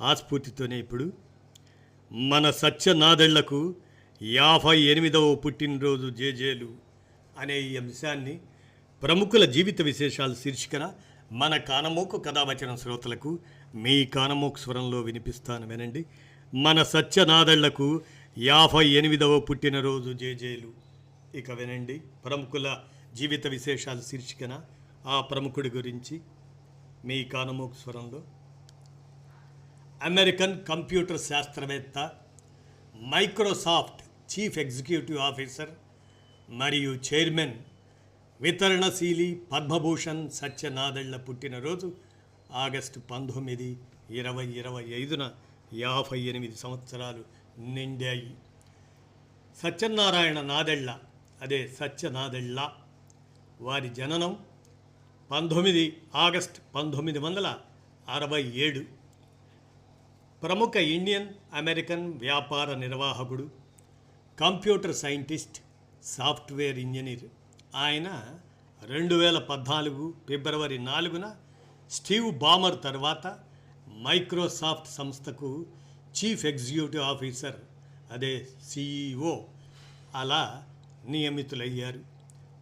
ఆస్ఫూర్తితోనే ఇప్పుడు మన సత్యనాదళ్ళకు యాభై ఎనిమిదవ పుట్టినరోజు జేజేలు అనే ఈ అంశాన్ని ప్రముఖుల జీవిత విశేషాలు శీర్షికన మన కానమోకు కథావచన శ్రోతలకు మీ కానమోకు స్వరంలో వినిపిస్తాను వినండి. మన సత్యనాదళ్ళకు యాభై ఎనిమిదవ పుట్టినరోజు జేజేలు. ఇక వినండి. ప్రముఖుల జీవిత విశేషాలు శీర్షికన ఆ ప్రముఖుడి గురించి మీ కానమోకు స్వరంలో అమెరికన్ కంప్యూటర్ శాస్త్రవేత్త మైక్రోసాఫ్ట్ చీఫ్ ఎగ్జిక్యూటివ్ ఆఫీసర్ మరియు చైర్మన్ వితరణశీలి పద్మభూషణ్ సత్యనాదళ్ళ పుట్టినరోజు ఆగస్టు పంతొమ్మిది ఇరవై ఇరవై ఐదున యాభై ఎనిమిది సంవత్సరాలు నిండాయి. సత్యనారాయణ నాదెళ్ళ అదే సత్యనాదెళ్ళ వారి జననం పంతొమ్మిది ఆగస్ట్ పంతొమ్మిది వందల అరవై ఏడు. ప్రముఖ ఇండియన్ అమెరికన్ వ్యాపార నిర్వాహకుడు కంప్యూటర్ సైంటిస్ట్ సాఫ్ట్వేర్ ఇంజనీర్. ఆయన రెండు వేల పద్నాలుగు ఫిబ్రవరి నాలుగున స్టీవ్ బామర్ తర్వాత మైక్రోసాఫ్ట్ సంస్థకు చీఫ్ ఎగ్జిక్యూటివ్ ఆఫీసర్ అదే సిఈఓ అలా నియమితులయ్యారు.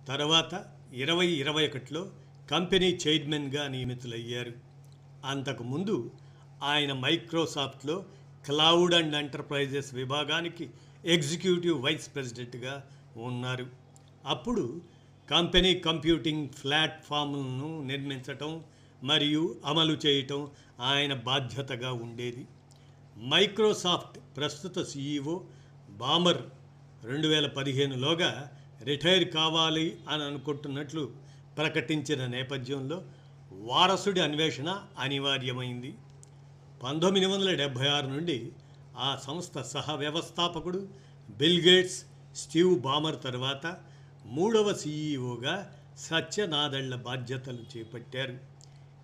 తర్వాత ఇరవై ఇరవై ఒకటిలో కంపెనీ చైర్మన్గా నియమితులయ్యారు. అంతకుముందు ఆయన మైక్రోసాఫ్ట్లో క్లౌడ్ అండ్ ఎంటర్ప్రైజెస్ విభాగానికి ఎగ్జిక్యూటివ్ వైస్ ప్రెసిడెంట్గా ఉన్నారు. అప్పుడు కంపెనీ కంప్యూటింగ్ ప్లాట్ఫామ్లను నిర్మించటం మరియు అమలు చేయటం ఆయన బాధ్యతగా ఉండేది. మైక్రోసాఫ్ట్ ప్రస్తుత సీఈఓ బామర్ రెండు వేల పదిహేనులోగా రిటైర్ కావాలి అని అనుకుంటున్నట్లు ప్రకటించిన నేపథ్యంలో వారసుడి అన్వేషణ అనివార్యమైంది. పంతొమ్మిది వందల డెబ్భై ఆరు నుండి ఆ సంస్థ సహ వ్యవస్థాపకుడు బిల్ గేట్స్ స్టీవ్ బామర్ తర్వాత మూడవ సీఈఓగా సత్యనాదళ్ళ బాధ్యతలు చేపట్టారు.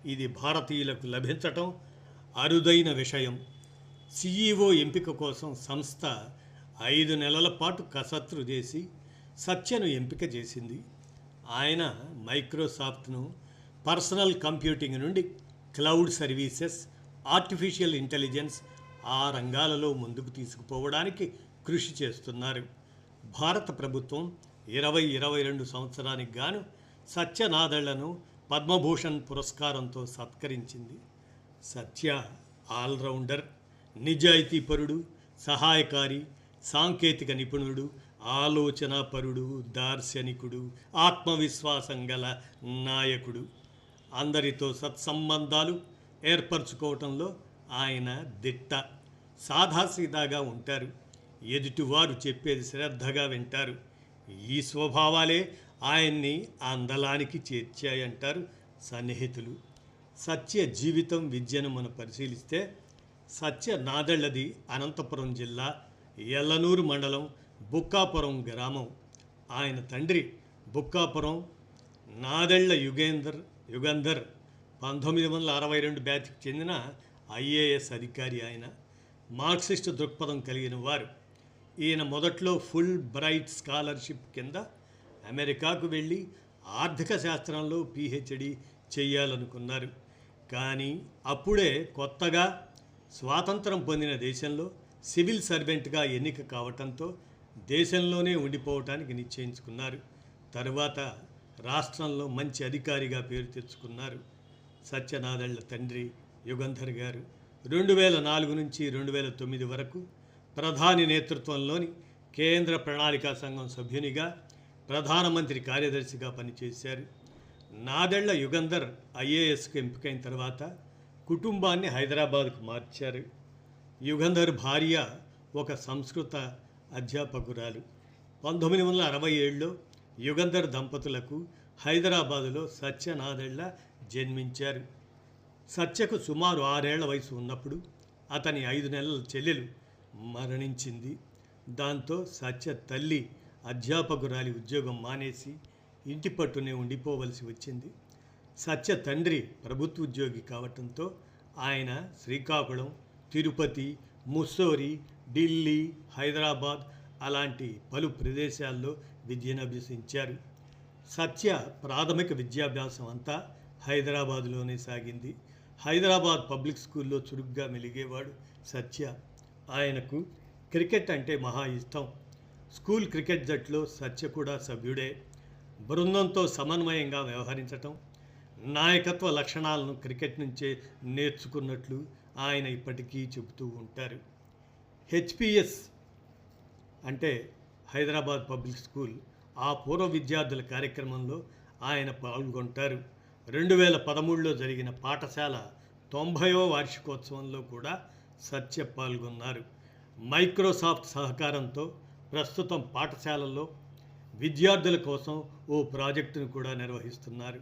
ఇది భారతీయులకు లభించటం అరుదైన విషయం. సీఈఓ ఎంపిక కోసం సంస్థ ఐదు నెలల పాటు కసత్రు చేసి సత్యను ఎంపిక చేసింది. ఆయన మైక్రోసాఫ్ట్ను పర్సనల్ కంప్యూటింగ్ నుండి క్లౌడ్ సర్వీసెస్ ఆర్టిఫిషియల్ ఇంటెలిజెన్స్ ఆ రంగాలలో ముందుకు తీసుకుపోవడానికి కృషి చేస్తున్నారు. భారత ప్రభుత్వం ఇరవై ఇరవై రెండు సంవత్సరానికి గాను సత్యనాదళ్ళను పద్మభూషణ్ పురస్కారంతో సత్కరించింది. సత్య ఆల్రౌండర్ నిజాయితీపరుడు సహాయకారి సాంకేతిక నిపుణుడు ఆలోచనాపరుడు దార్శనికుడు ఆత్మవిశ్వాసం గల నాయకుడు. అందరితో సత్సంబంధాలు ఏర్పరచుకోవటంలో ఆయన దిట్ట సాదాసీదాగా ఉంటారు. ఎదుటివారు చెప్పేది శ్రద్ధగా వింటారు. ఈ స్వభావాలే ఆయన్ని అందలానికి చేర్చాయంటారు సన్నిహితులు. సత్య జీవితం విద్యను మనం పరిశీలిస్తే సత్య నాదళ్ళది అనంతపురం జిల్లా ఎల్లనూరు మండలం బుక్కాపురం గ్రామం. ఆయన తండ్రి బుక్కాపురం నాదెళ్ళ యుగేందర్ యుగంధర్ పంతొమ్మిది వందల అరవై రెండు బ్యాచ్కి చెందిన ఐఏఎస్ అధికారి ఆయన మార్క్సిస్ట్ దృక్పథం కలిగిన వారు. ఈయన మొదట్లో ఫుల్ బ్రైట్ స్కాలర్షిప్ కింద అమెరికాకు వెళ్ళి ఆర్థిక శాస్త్రంలో పిహెచ్డి చేయాలనుకున్నారు. కానీ అప్పుడే కొత్తగా స్వాతంత్రం పొందిన దేశంలో సివిల్ సర్వెంట్గా ఎన్నిక కావటంతో దేశంలోనే ఉండిపోవటానికి నిశ్చయించుకున్నారు. తరువాత రాష్ట్రంలో మంచి అధికారిగా పేరు తెచ్చుకున్నారు. సత్యనాదళ్ళ తండ్రి యుగంధర్ గారు రెండు వేల నాలుగు నుంచి రెండు వేల తొమ్మిది వరకు ప్రధాని నేతృత్వంలోని కేంద్ర ప్రణాళికా సంఘం సభ్యునిగా ప్రధానమంత్రి కార్యదర్శిగా పనిచేశారు. నాదెళ్ళ యుగంధర్ ఐఏఎస్కు ఎంపికైన తర్వాత కుటుంబాన్ని హైదరాబాద్కు మార్చారు. యుగంధర్ భార్య ఒక సంస్కృత అధ్యాపకురాలు. పంతొమ్మిది వందల అరవై ఏడులో యుగంధర్ దంపతులకు హైదరాబాదులో సత్యనాదెళ్ళ జన్మించారు. సత్యకు సుమారు ఆరేళ్ళ వయసు ఉన్నప్పుడు అతని ఐదు నెలల చెల్లెలు మరణించింది. దాంతో సత్య తల్లి అధ్యాపకురాలి ఉద్యోగం మానేసి ఇంటి పట్టునే ఉండిపోవలసి వచ్చింది. సత్య తండ్రి ప్రభుత్వ ఉద్యోగి కావటంతో ఆయన శ్రీకాకుళం తిరుపతి ముస్సోరి ఢిల్లీ హైదరాబాద్ అలాంటి పలు ప్రదేశాల్లో విద్యను అభ్యసించారు. సత్య ప్రాథమిక విద్యాభ్యాసం అంతా హైదరాబాదులోనే సాగింది. హైదరాబాద్ పబ్లిక్ స్కూల్లో చురుగ్గా మెలిగేవాడు సత్య. ఆయనకు క్రికెట్ అంటే మహా ఇష్టం. స్కూల్ క్రికెట్ జట్లో సత్య కూడా సభ్యుడే. బృందంతో సమన్వయంగా వ్యవహరించటం నాయకత్వ లక్షణాలను క్రికెట్ నుంచే నేర్చుకున్నట్లు ఆయన ఇప్పటికీ చెబుతూ ఉంటారు. హెచ్పిఎస్ అంటే హైదరాబాద్ పబ్లిక్ స్కూల్ ఆ పూర్వ విద్యార్థుల కార్యక్రమంలో ఆయన పాల్గొంటారు. రెండు వేల పదమూడులో జరిగిన పాఠశాల తొంభైవ వార్షికోత్సవంలో కూడా సత్య పాల్గొన్నారు. మైక్రోసాఫ్ట్ సహకారంతో ప్రస్తుతం పాఠశాలల్లో విద్యార్థుల కోసం ఓ ప్రాజెక్టును కూడా నిర్వహిస్తున్నారు.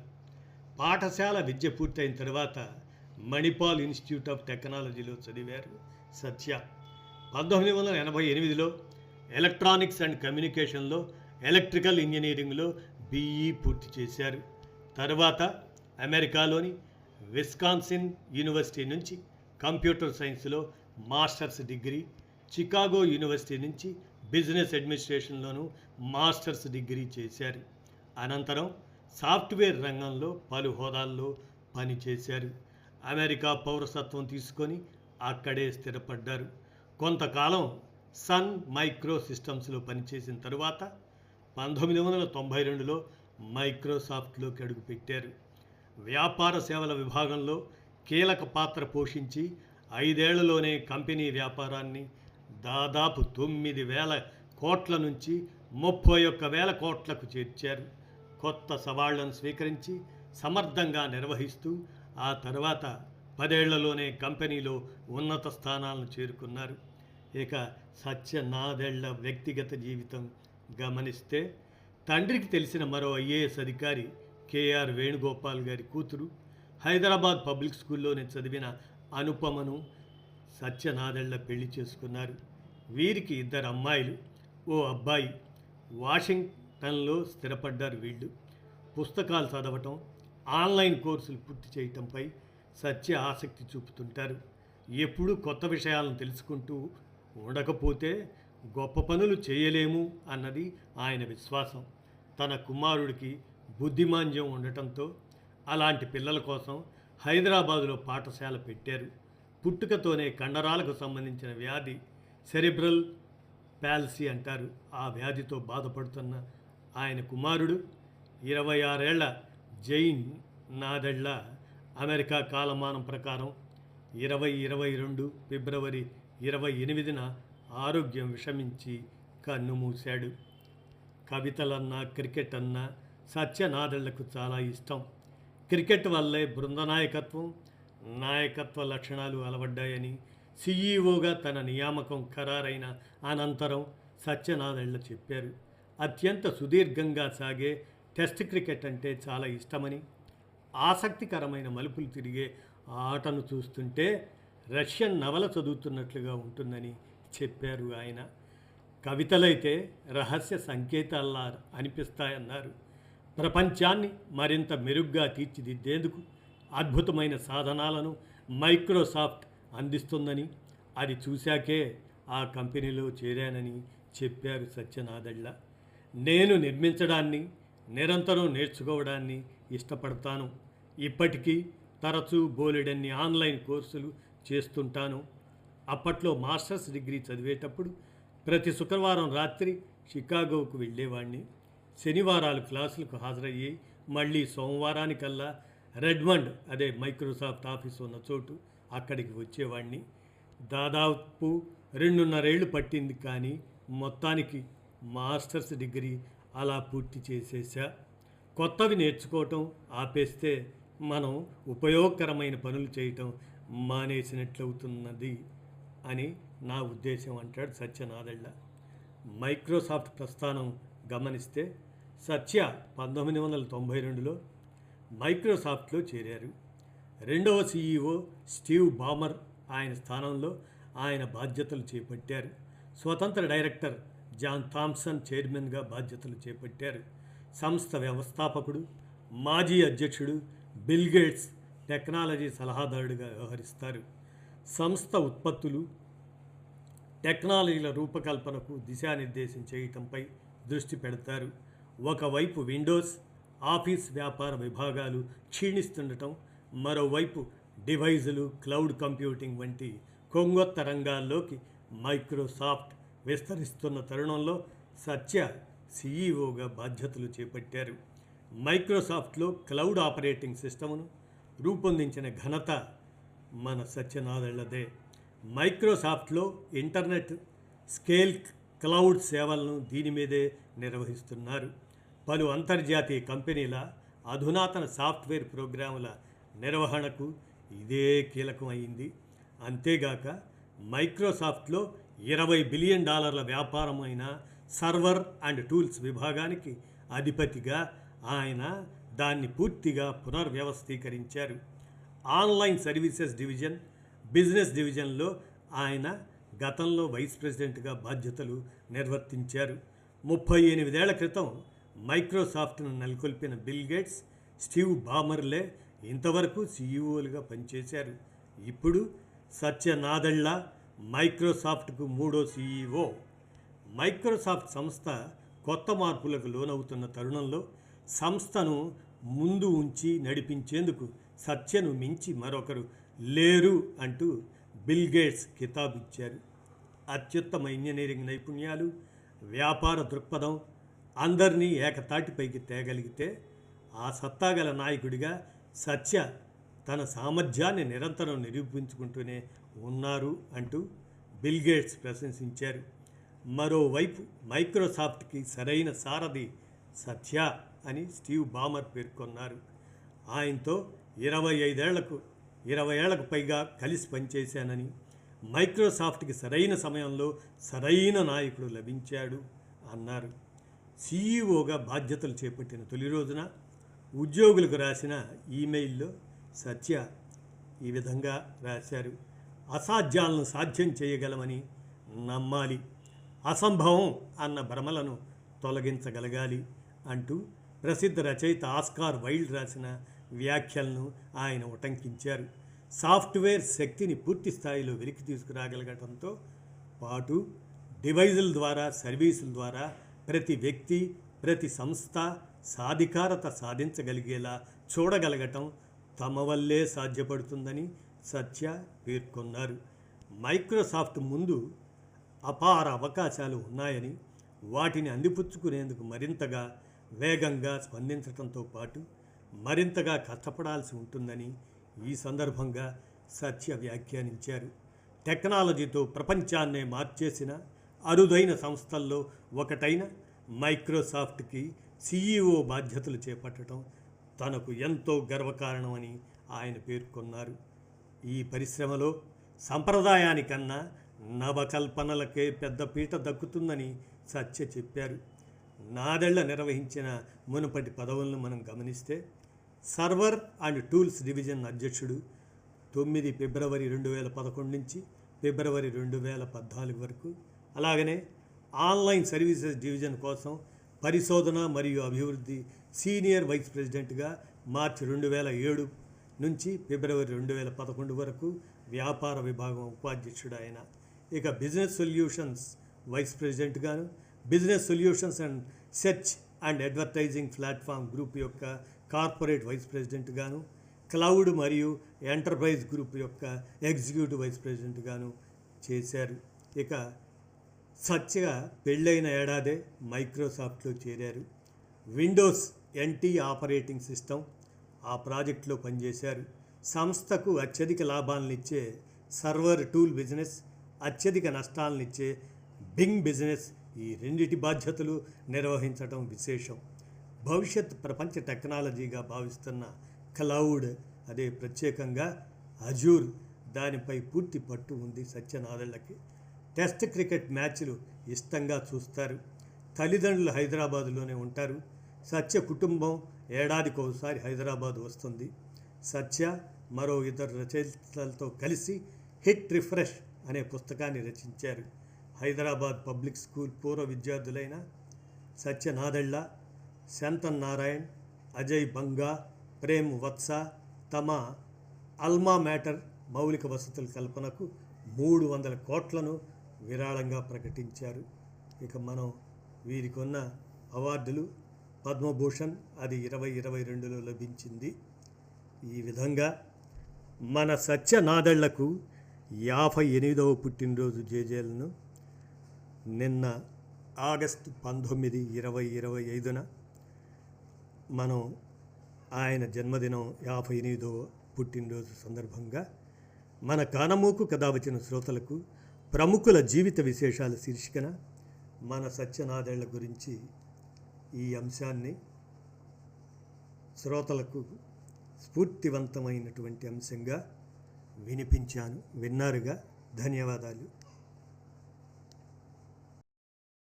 పాఠశాల విద్య పూర్తయిన తర్వాత మణిపాల్ ఇన్స్టిట్యూట్ ఆఫ్ టెక్నాలజీలో చదివారు సత్య. పంతొమ్మిది వందల ఎనభై ఎనిమిదిలో ఎలక్ట్రానిక్స్ అండ్ కమ్యూనికేషన్లో ఎలక్ట్రికల్ ఇంజనీరింగ్లో బీఈ పూర్తి చేశారు. తర్వాత అమెరికాలోని విస్కాన్సిన్ యూనివర్సిటీ నుంచి కంప్యూటర్ సైన్స్లో మాస్టర్స్ డిగ్రీ చికాగో యూనివర్సిటీ నుంచి బిజినెస్ అడ్మినిస్ట్రేషన్లోనూ మాస్టర్స్ డిగ్రీ చేశారు. అనంతరం సాఫ్ట్వేర్ రంగంలో పలు హోదాల్లో పనిచేశారు. అమెరికా పౌరసత్వం తీసుకొని అక్కడే స్థిరపడ్డారు. కొంతకాలం సన్ మైక్రో సిస్టమ్స్లో పనిచేసిన తరువాత పంతొమ్మిది వందల తొంభై రెండులో మైక్రోసాఫ్ట్లోకి అడుగుపెట్టారు. వ్యాపార సేవల విభాగంలో కీలక పాత్ర పోషించి ఐదేళ్ళలోనే కంపెనీ వ్యాపారాన్ని దాదాపు తొమ్మిది వేల కోట్ల నుంచి ముప్పై ఒక్క వేల కోట్లకు చేర్చారు. కొత్త సవాళ్ళను స్వీకరించి సమర్థంగా నిర్వహిస్తూ ఆ తర్వాత పదేళ్ళలోనే కంపెనీలో ఉన్నత స్థానాలను చేరుకున్నారు. ఇక సత్యనాదెళ్ళ వ్యక్తిగత జీవితం గమనిస్తే తండ్రికి తెలిసిన మరో ఐఏఎస్ అధికారి కేఆర్ వేణుగోపాల్ గారి కూతురు. హైదరాబాద్ పబ్లిక్ స్కూల్లోనే చదివిన అనుపమను సత్యనాదెళ్ళ పెళ్ళి చేసుకున్నారు. వీరికి ఇద్దరు అమ్మాయిలు. ఓ అబ్బాయి వాషింగ్టన్లో స్థిరపడ్డారు వీళ్ళు. పుస్తకాలు చదవటం ఆన్లైన్ కోర్సులు పూర్తి చేయటంపై సత్య ఆసక్తి చూపుతుంటారు. ఎప్పుడూ కొత్త విషయాలను తెలుసుకుంటూ ఉండకపోతే గొప్ప పనులు చేయలేము అన్నది ఆయన విశ్వాసం. తన కుమారుడికి బుద్ధిమాంద్యం ఉండటంతో అలాంటి పిల్లల కోసం హైదరాబాదులో పాఠశాల పెట్టారు. పుట్టుకతోనే కండరాలకు సంబంధించిన వ్యాధి సెరిబ్రల్ ప్యాల్సీ అంటారు. ఆ వ్యాధితో బాధపడుతున్న ఆయన కుమారుడు ఇరవై ఆరేళ్ళ జైన్ నాదెళ్ళ అమెరికా కాలమానం ప్రకారం ఇరవై ఇరవై రెండు ఫిబ్రవరి ఇరవై ఎనిమిదిన ఆరోగ్యం విషమించి కన్నుమూశాడు. కవితలన్నా క్రికెట్ అన్నా సత్యనాదళ్ళకు చాలా ఇష్టం. క్రికెట్ వల్లే బృందనాయకత్వం నాయకత్వ లక్షణాలు అలవడ్డాయని సీఈఓగా తన నియామకం ఖరారైన అనంతరం సత్యనాదళ్ళ చెప్పారు. అత్యంత సుదీర్ఘంగా సాగే టెస్ట్ క్రికెట్ అంటే చాలా ఇష్టమని ఆసక్తికరమైన మలుపులు తిరిగే ఆటను చూస్తుంటే రష్యన్ నవల చదువుతున్నట్లుగా ఉంటుందని చెప్పారు ఆయన. కవితలైతే రహస్య సంకేతాల్లా అనిపిస్తాయన్నారు. ప్రపంచాన్ని మరింత మెరుగ్గా తీర్చిదిద్దేందుకు అద్భుతమైన సాధనాలను మైక్రోసాఫ్ట్ అందిస్తుందని అది చూశాకే ఆ కంపెనీలో చేరానని చెప్పారు సత్యనాదళ్ళ నేను నిర్మించడాన్ని నిరంతరం నేర్చుకోవడాన్ని ఇష్టపడతాను. ఇప్పటికీ తరచూ బోలెడన్ని ఆన్లైన్ కోర్సులు చేస్తుంటాను. అప్పట్లో మాస్టర్స్ డిగ్రీ చదివేటప్పుడు ప్రతి శుక్రవారం రాత్రి షికాగోకు వెళ్ళేవాడిని శనివారాలు క్లాసులకు హాజరయ్యి మళ్ళీ సోమవారానికల్లా రెడ్మండ్ అదే మైక్రోసాఫ్ట్ ఆఫీస్ ఉన్న చోటు అక్కడికి వచ్చేవాడిని దాదాపు రెండున్నరేళ్ళు పట్టింది కానీ మొత్తానికి మాస్టర్స్ డిగ్రీ అలా పూర్తి చేసేసా కొత్తవి నేర్చుకోవటం ఆపేస్తే మనం ఉపయోగకరమైన పనులు చేయటం మానేసినట్లవుతున్నది అని నా ఉద్దేశం అంటాడు సత్యనాదళ్ళ మైక్రోసాఫ్ట్ ప్రస్థానం గమనిస్తే సత్య పంతొమ్మిది వందల తొంభై రెండులో మైక్రోసాఫ్ట్లో చేరారు. రెండవ సీఈఓ స్టీవ్ బామర్ ఆయన స్థానంలో ఆయన బాధ్యతలు చేపట్టారు. స్వతంత్ర డైరెక్టర్ జాన్ థామ్సన్ చైర్మన్గా బాధ్యతలు చేపట్టారు. సంస్థ వ్యవస్థాపకుడు మాజీ అధ్యక్షుడు బిల్ గేట్స్ టెక్నాలజీ సలహాదారుడిగా వ్యవహరిస్తారు. సంస్థ ఉత్పత్తులు టెక్నాలజీల రూపకల్పనకు దిశానిర్దేశం చేయటంపై దృష్టి పెడతారు. ఒకవైపు విండోస్ ఆఫీస్ వ్యాపార విభాగాలు క్షీణిస్తుండటం మరోవైపు డివైజులు క్లౌడ్ కంప్యూటింగ్ వంటి కొంగొత్త రంగాల్లోకి మైక్రోసాఫ్ట్ విస్తరిస్తున్న తరుణంలో సత్య సీఈఓగా బాధ్యతలు చేపట్టారు. మైక్రోసాఫ్ట్లో క్లౌడ్ ఆపరేటింగ్ సిస్టమ్ను రూపొందించిన ఘనత మన సత్యనాదళ్ళదే మైక్రోసాఫ్ట్లో ఇంటర్నెట్ స్కేల్ క్లౌడ్ సేవలను దీని మీదే నిర్వహిస్తున్నారు. పలు అంతర్జాతీయ కంపెనీల అధునాతన సాఫ్ట్వేర్ ప్రోగ్రాముల నిర్వహణకు ఇదే కీలకమైంది అంతేగాక మైక్రోసాఫ్ట్లో ఇరవై బిలియన్ డాలర్ల వ్యాపారమైన సర్వర్ అండ్ టూల్స్ విభాగానికి అధిపతిగా ఆయన దాన్ని పూర్తిగా పునర్వ్యవస్థీకరించారు. ఆన్లైన్ సర్వీసెస్ డివిజన్ బిజినెస్ డివిజన్లో ఆయన గతంలో వైస్ ప్రెసిడెంట్గా బాధ్యతలు నిర్వర్తించారు. ముప్పై ఎనిమిదేళ్ళ క్రితం మైక్రోసాఫ్ట్ను నెలకొల్పిన బిల్ గేట్స్ స్టీవ్ బామర్లే ఇంతవరకు సీఈఓలుగా పనిచేశారు. ఇప్పుడు సత్యనాదళ్ళ మైక్రోసాఫ్ట్కు మూడో సీఈఓ. మైక్రోసాఫ్ట్ సంస్థ కొత్త మార్పులకు లోనవుతున్న తరుణంలో సంస్థను ముందు ఉంచి నడిపించేందుకు సత్యను మించి మరొకరు లేరు అంటూ బిల్ గేట్స్ కితాబిచ్చారు. అత్యుత్తమ ఇంజనీరింగ్ నైపుణ్యాలు వ్యాపార దృక్పథం అందరినీ ఏకతాటిపైకి తేగలిగితే ఆ సత్తాగల నాయకుడిగా సత్య తన సామర్థ్యాన్ని నిరంతరం నిరూపించుకుంటూనే ఉన్నారు అంటూ బిల్ గేట్స్ ప్రశంసించారు. మరోవైపు మైక్రోసాఫ్ట్కి సరైన సారథి సత్య అని స్టీవ్ బామర్ పేర్కొన్నారు. ఆయనతో ఇరవై ఐదేళ్ళకు ఇరవై ఏళ్ళకు పైగా కలిసి పనిచేశానని మైక్రోసాఫ్ట్కి సరైన సమయంలో సరైన నాయకుడు లభించాడు అన్నారు. సీఈఓగా బాధ్యతలు చేపట్టిన తొలి రోజున ఉద్యోగులకు రాసిన ఈమెయిల్లో సత్య ఈ విధంగా రాశారు. అసాధ్యాలను సాధ్యం చేయగలమని నమ్మాలి. అసంభవం అన్న భ్రమలను తొలగించగలగాలి అంటూ ప్రసిద్ధ రచయిత ఆస్కార్ వైల్డ్ రాసిన వ్యాఖ్యలను ఆయన ఉటంకించారు. సాఫ్ట్వేర్ శక్తిని పూర్తి స్థాయిలో వెలికి తీసుకురాగలగటంతో పాటు డివైజుల ద్వారా సర్వీసుల ద్వారా ప్రతి వ్యక్తి ప్రతి సంస్థ సాధికారత సాధించగలిగేలా చూడగలగటం తమ వల్లే సాధ్యపడుతుందని సత్య పేర్కొన్నారు. మైక్రోసాఫ్ట్ ముందు అపార అవకాశాలు ఉన్నాయని వాటిని అందిపుచ్చుకునేందుకు మరింతగా వేగంగా స్పందించడంతో పాటు మరింతగా కష్టపడాల్సి ఉంటుందని ఈ సందర్భంగా సత్య వ్యాఖ్యానించారు. టెక్నాలజీతో ప్రపంచాన్నే మార్చేసిన అరుదైన సంస్థల్లో ఒకటైన మైక్రోసాఫ్ట్కి సీఈఓ బాధ్యతలు చేపట్టడం తనకు ఎంతో గర్వకారణమని ఆయన పేర్కొన్నారు. ఈ పరిశ్రమలో సంప్రదాయానికన్నా నవకల్పనలకే పెద్ద పీట దక్కుతుందని సత్య చెప్పారు. నాదెళ్ళ నిర్వహించిన మునుపటి పదవులను మనం గమనిస్తే సర్వర్ అండ్ టూల్స్ డివిజన్ అధ్యక్షుడు తొమ్మిది ఫిబ్రవరి రెండు వేల పదకొండు నుంచి ఫిబ్రవరి రెండు వేల పద్నాలుగు వరకు. అలాగనే ఆన్లైన్ సర్వీసెస్ డివిజన్ కోసం పరిశోధన మరియు అభివృద్ధి సీనియర్ వైస్ ప్రెసిడెంట్గా మార్చి రెండు వేల ఏడు నుంచి ఫిబ్రవరి రెండు వేల పదకొండు వరకు వ్యాపార విభాగం ఉపాధ్యక్షుడు ఆయన. ఇక business solutions vice ప్రెసిడెంట్గాను business solutions and search and advertising platform group యొక్క కార్పొరేట్ వైస్ ప్రెసిడెంట్గాను క్లౌడ్ మరియు ఎంటర్ప్రైజ్ గ్రూప్ యొక్క ఎగ్జిక్యూటివ్ వైస్ ప్రెసిడెంట్గాను చేశారు. ఇక సత్యగా పెళ్ళైన ఏడాదే మైక్రోసాఫ్ట్లో చేరారు. విండోస్ ఎన్టీ ఆపరేటింగ్ సిస్టమ్ ఆ ప్రాజెక్టులో పనిచేశారు. సంస్థకు అత్యధిక లాభాలనిచ్చే సర్వర్ టూల్ బిజినెస్ అత్యధిక నష్టాలనిచ్చే బింగ్ బిజినెస్ ఈ రెండిటి బాధ్యతలు నిర్వహించడం విశేషం. భవిష్యత్ ప్రపంచ టెక్నాలజీగా భావిస్తున్న క్లౌడ్ అదే ప్రత్యేకంగా అజూర్ దానిపై పూర్తి పట్టు ఉంది సత్యనాథళ్ళకి టెస్ట్ క్రికెట్ మ్యాచ్లు ఇష్టంగా చూస్తారు. తల్లిదండ్రులు హైదరాబాదులోనే ఉంటారు. సత్య కుటుంబం ఏడాదికి ఒకసారి హైదరాబాద్ వస్తుంది. సత్య మరో ఇద్దరు రచయితలతో కలిసి హిట్ రిఫ్రెష్ అనే పుస్తకాన్ని రచించారు. హైదరాబాద్ పబ్లిక్ స్కూల్ పూర్వ విద్యార్థులైన సత్యనాథళ్ళ శంతన్ నారాయణ్ అజయ్ బంగా ప్రేమ్ వత్స తమ అల్మా మ్యాటర్ మౌలిక వసతుల కల్పనకు మూడు వందల కోట్లను విరాళంగా ప్రకటించారు. ఇక మనం వీరికి ఉన్న అవార్డులు పద్మభూషణ్ అది ఇరవై ఇరవై రెండులో లభించింది. ఈ విధంగా మన సత్యనాదళ్ళకు యాభై ఎనిమిదవ పుట్టినరోజు జేజేలను నిన్న ఆగస్టు పంతొమ్మిది ఇరవై ఇరవై ఐదున మనం ఆయన జన్మదినం యాభై ఎనిమిదో పుట్టినరోజు సందర్భంగా మన కానమూకు కథ వచ్చిన శ్రోతలకు ప్రముఖుల జీవిత విశేషాల శీర్షికన మన సత్యనాదేళ్ళ గురించి ఈ అంశాన్ని శ్రోతలకు స్ఫూర్తివంతమైనటువంటి అంశంగా వినిపించాను. విన్నారుగా? ధన్యవాదాలు.